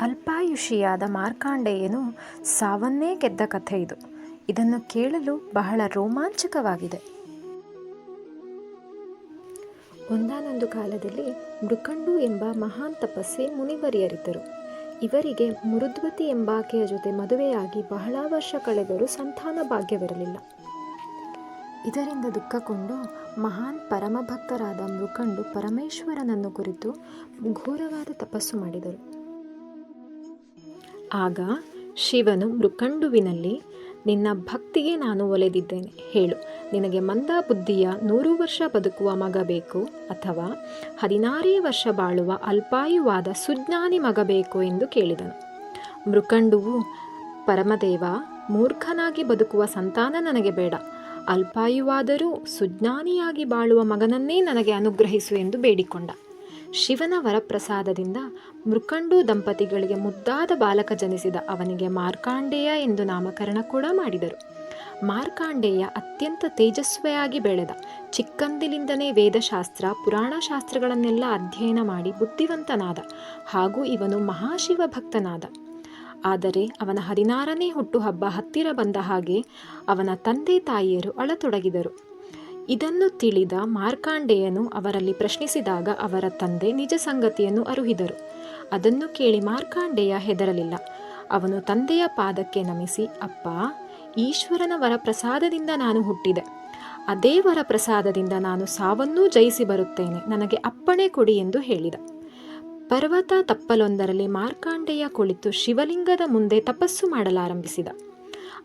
ಅಲ್ಪಾಯುಷಿಯಾದ ಮಾರ್ಕಾಂಡೆಯನು ಸಾವನ್ನೇ ಗೆದ್ದ ಕಥೆ ಇದು. ಇದನ್ನು ಕೇಳಲು ಬಹಳ ರೋಮಾಂಚಕವಾಗಿದೆ. ಒಂದಾನೊಂದು ಕಾಲದಲ್ಲಿ ಮೃಕಂಡು ಎಂಬ ಮಹಾನ್ ತಪಸ್ವಿ ಮುನಿವರಿಯರಿದ್ದರು. ಇವರಿಗೆ ಮೃದ್ವತಿ ಎಂಬಾಕೆಯ ಜೊತೆ ಮದುವೆಯಾಗಿ ಬಹಳ ವರ್ಷ ಕಳೆದರೂ ಸಂತಾನ ಭಾಗ್ಯವಿರಲಿಲ್ಲ. ಇದರಿಂದ ದುಃಖಕೊಂಡು ಮಹಾನ್ ಪರಮಭಕ್ತರಾದ ಮೃಕಂಡು ಪರಮೇಶ್ವರನನ್ನು ಕುರಿತು ಘೋರವಾದ ತಪಸ್ಸು ಮಾಡಿದರು. ಆಗ ಶಿವನು ಮೃಕಂಡುವಿನಲ್ಲಿ, ನಿನ್ನ ಭಕ್ತಿಗೆ ನಾನು ಒಲೆದಿದ್ದೇನೆ. ಹೇಳು, ನಿನಗೆ ಮಂದ ಬುದ್ಧಿಯ ನೂರು ವರ್ಷ ಬದುಕುವ ಮಗ ಬೇಕು ಅಥವಾ ಹದಿನಾರೇ ವರ್ಷ ಬಾಳುವ ಅಲ್ಪಾಯುವಾದ ಸುಜ್ಞಾನಿ ಮಗ ಬೇಕು ಎಂದು ಕೇಳಿದನು. ಮೃಕಂಡುವು, ಪರಮದೇವ, ಮೂರ್ಖನಾಗಿ ಬದುಕುವ ಸಂತಾನ ನನಗೆ ಬೇಡ. ಅಲ್ಪಾಯುವಾದರೂ ಸುಜ್ಞಾನಿಯಾಗಿ ಬಾಳುವ ಮಗನನ್ನೇ ನನಗೆ ಅನುಗ್ರಹಿಸು ಎಂದು ಬೇಡಿಕೊಂಡ. ಶಿವನ ವರಪ್ರಸಾದದಿಂದ ಮೃಕಂಡು ದಂಪತಿಗಳಿಗೆ ಮುದ್ದಾದ ಬಾಲಕ ಜನಿಸಿದ ಅವನಿಗೆ ಮಾರ್ಕಾಂಡೇಯ ಎಂದು ನಾಮಕರಣ ಕೂಡ ಮಾಡಿದರು. ಮಾರ್ಕಾಂಡೇಯ ಅತ್ಯಂತ ತೇಜಸ್ವಿಯಾಗಿ ಬೆಳೆದ ಚಿಕ್ಕಂದಿನಿಂದಲೇ ವೇದಶಾಸ್ತ್ರ ಪುರಾಣ ಶಾಸ್ತ್ರಗಳನ್ನೆಲ್ಲ ಅಧ್ಯಯನ ಮಾಡಿ ಬುದ್ಧಿವಂತನಾದ ಹಾಗೂ ಇವನು ಮಹಾಶಿವ ಭಕ್ತನಾದ. ಆದರೆ ಅವನ ಹದಿನಾರನೇ ಹುಟ್ಟುಹಬ್ಬ ಹತ್ತಿರ ಬಂದ ಹಾಗೆ ಅವನ ತಂದೆ ತಾಯಿಯರು ಅಳತೊಡಗಿದರು. ಇದನ್ನು ತಿಳಿದ ಮಾರ್ಕಾಂಡೇಯನು ಅವರಲ್ಲಿ ಪ್ರಶ್ನಿಸಿದಾಗ ಅವರ ತಂದೆ ನಿಜ ಸಂಗತಿಯನ್ನು ಅರುಹಿದರು. ಅದನ್ನು ಕೇಳಿ ಮಾರ್ಕಾಂಡೇಯ ಹೆದರಲಿಲ್ಲ. ಅವನು ತಂದೆಯ ಪಾದಕ್ಕೆ ನಮಿಸಿ, ಅಪ್ಪ, ಈಶ್ವರನ ವರ ಪ್ರಸಾದದಿಂದ ನಾನು ಹುಟ್ಟಿದೆ. ಅದೇ ವರಪ್ರಸಾದದಿಂದ ನಾನು ಸಾವನ್ನೂ ಜಯಿಸಿ ಬರುತ್ತೇನೆ. ನನಗೆ ಅಪ್ಪಣೆ ಕೊಡಿ ಎಂದು ಹೇಳಿದ. ಪರ್ವತ ತಪ್ಪಲೊಂದರಲ್ಲಿ ಮಾರ್ಕಾಂಡೆಯ ಕುಳಿತು ಶಿವಲಿಂಗದ ಮುಂದೆ ತಪಸ್ಸು ಮಾಡಲಾರಂಭಿಸಿದ.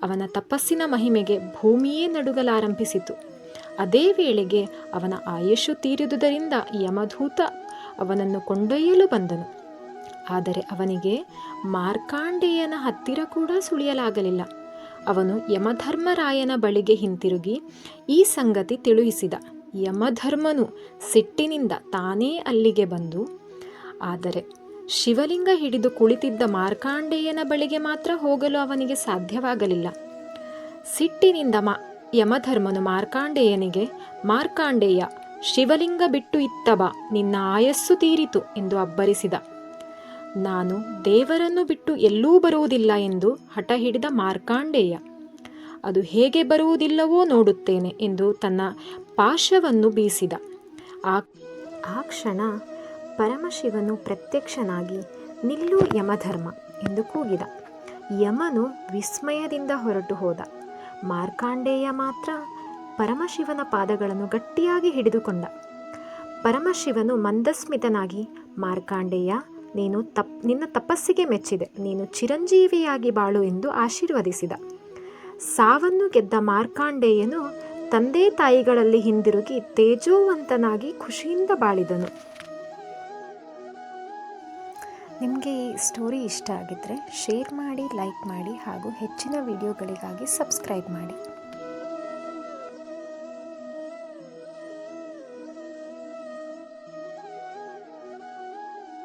ಅವನ ತಪಸ್ಸಿನ ಮಹಿಮೆಗೆ ಭೂಮಿಯೇ ನಡುಗಲಾರಂಭಿಸಿತು. ಅದೇ ವೇಳೆಗೆ ಅವನ ಆಯುಷು ತೀರಿದುದರಿಂದ ಯಮಧೂತ ಅವನನ್ನು ಕೊಂಡೊಯ್ಯಲು ಬಂದನು. ಆದರೆ ಅವನಿಗೆ ಮಾರ್ಕಾಂಡೇಯನ ಹತ್ತಿರ ಕೂಡ ಸುಳಿಯಲಾಗಲಿಲ್ಲ. ಅವನು ಯಮಧರ್ಮರಾಯನ ಬಳಿಗೆ ಹಿಂತಿರುಗಿ ಈ ಸಂಗತಿ ತಿಳಿಸಿದ ಯಮಧರ್ಮನು ಸಿಟ್ಟಿನಿಂದ ತಾನೇ ಅಲ್ಲಿಗೆ ಬಂದು, ಆದರೆ ಶಿವಲಿಂಗ ಹಿಡಿದು ಕುಳಿತಿದ್ದ ಮಾರ್ಕಾಂಡೇಯನ ಬಳಿಗೆ ಮಾತ್ರ ಹೋಗಲು ಅವನಿಗೆ ಸಾಧ್ಯವಾಗಲಿಲ್ಲ. ಸಿಟ್ಟಿನಿಂದ ಮಾ ಯಮಧರ್ಮನು ಮಾರ್ಕಾಂಡೇಯನಿಗೆ, ಮಾರ್ಕಾಂಡೇಯ, ಶಿವಲಿಂಗ ಬಿಟ್ಟು ಇತ್ತಬ ನಿನ್ನ ಆಯಸ್ಸು ತೀರಿತು ಎಂದು ಅಬ್ಬರಿಸಿದ. ನಾನು ದೇವರನ್ನು ಬಿಟ್ಟು ಎಲ್ಲೂ ಬರುವುದಿಲ್ಲ ಎಂದು ಹಠ ಹಿಡಿದ ಮಾರ್ಕಾಂಡೇಯ. ಅದು ಹೇಗೆ ಬರುವುದಿಲ್ಲವೋ ನೋಡುತ್ತೇನೆ ಎಂದು ತನ್ನ ಪಾಶವನ್ನು ಬೀಸಿದ. ಆ ಆ ಕ್ಷಣ ಪರಮಶಿವನು ಪ್ರತ್ಯಕ್ಷನಾಗಿ, ನಿಲ್ಲು ಯಮಧರ್ಮ ಎಂದು ಕೂಗಿದ. ಯಮನು ವಿಸ್ಮಯದಿಂದ ಹೊರಟು ಹೋದ ಮಾರ್ಕಾಂಡೇಯ ಮಾತ್ರ ಪರಮಶಿವನ ಪಾದಗಳನ್ನು ಗಟ್ಟಿಯಾಗಿ ಹಿಡಿದುಕೊಂಡ. ಪರಮಶಿವನು ಮಂದಸ್ಮಿತನಾಗಿ, ಮಾರ್ಕಾಂಡೇಯ, ನೀನು ತಪ್, ನಿನ್ನ ತಪಸ್ಸಿಗೆ ಮೆಚ್ಚಿದೆ, ನೀನು ಚಿರಂಜೀವಿಯಾಗಿ ಬಾಳು ಎಂದು ಆಶೀರ್ವದಿಸಿದ. ಸಾವನ್ನು ಗೆದ್ದ ಮಾರ್ಕಾಂಡೇಯನು ತಂದೆ ತಾಯಿಗಳಲ್ಲಿ ಹಿಂದಿರುಗಿ ತೇಜೋವಂತನಾಗಿ ಖುಷಿಯಿಂದ ಬಾಳಿದನು. ನಿಮಗೆ ಈ ಸ್ಟೋರಿ ಇಷ್ಟ ಆಗಿದ್ದರೆ ಶೇರ್ ಮಾಡಿ ಲೈಕ್ ಮಾಡಿ ಹಾಗೂ ಹೆಚ್ಚಿನ ವಿಡಿಯೋಗಳಿಗಾಗಿ ಸಬ್ಸ್ಕ್ರೈಬ್ ಮಾಡಿ.